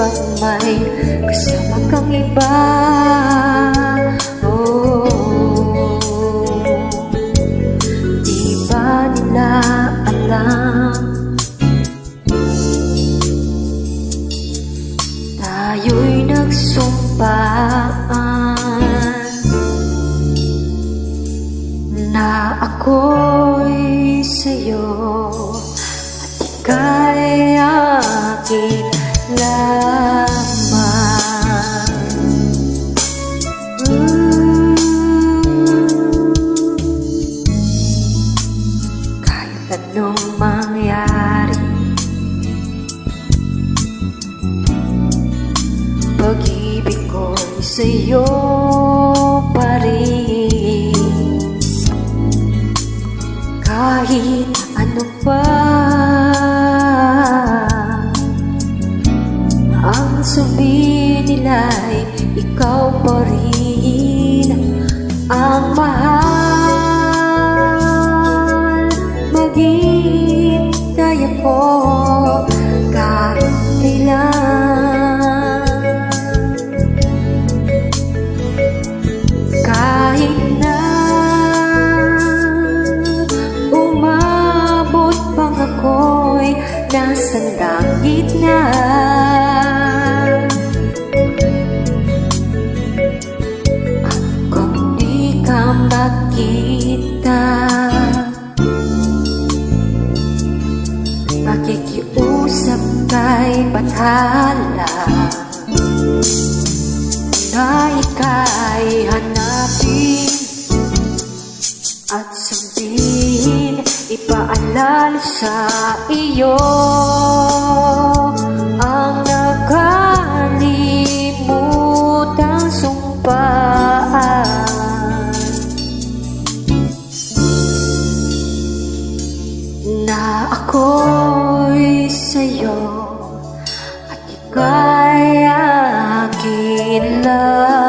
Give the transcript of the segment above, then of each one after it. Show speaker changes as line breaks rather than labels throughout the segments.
pag may kasama kang iba. Oh, Di ba nila alam Tayo'y Na ako'y sa'yo At ika'y akin lamang sa'yo pa rin. Kahit ano pa Ang sabihin nila'y ikaw pa rin Ang mahal nasa langit na At kung di ka makita Makikiusap kay Bathala ipaalala sa iyo ang nakalimutang sumpaan na ako'y sa'yo at ika'y akin lamang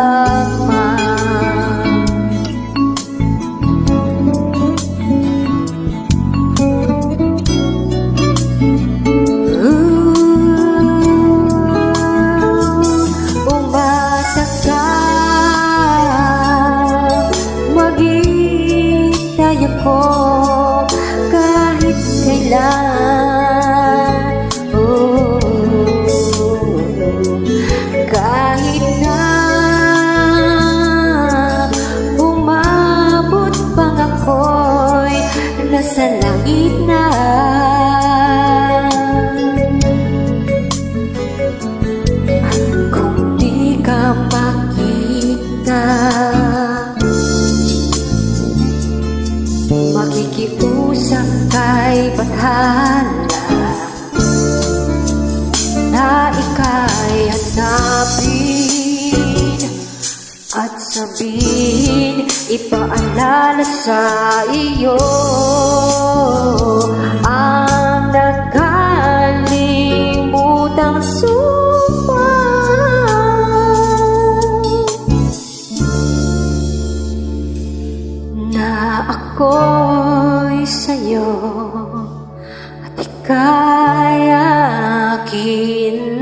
Maghihintay ako kahit kailan bathala na ika'y hanapin at sabihin ipaalala sa iyo ang nagkalimutang supa na ako'y sa'yo kaya akin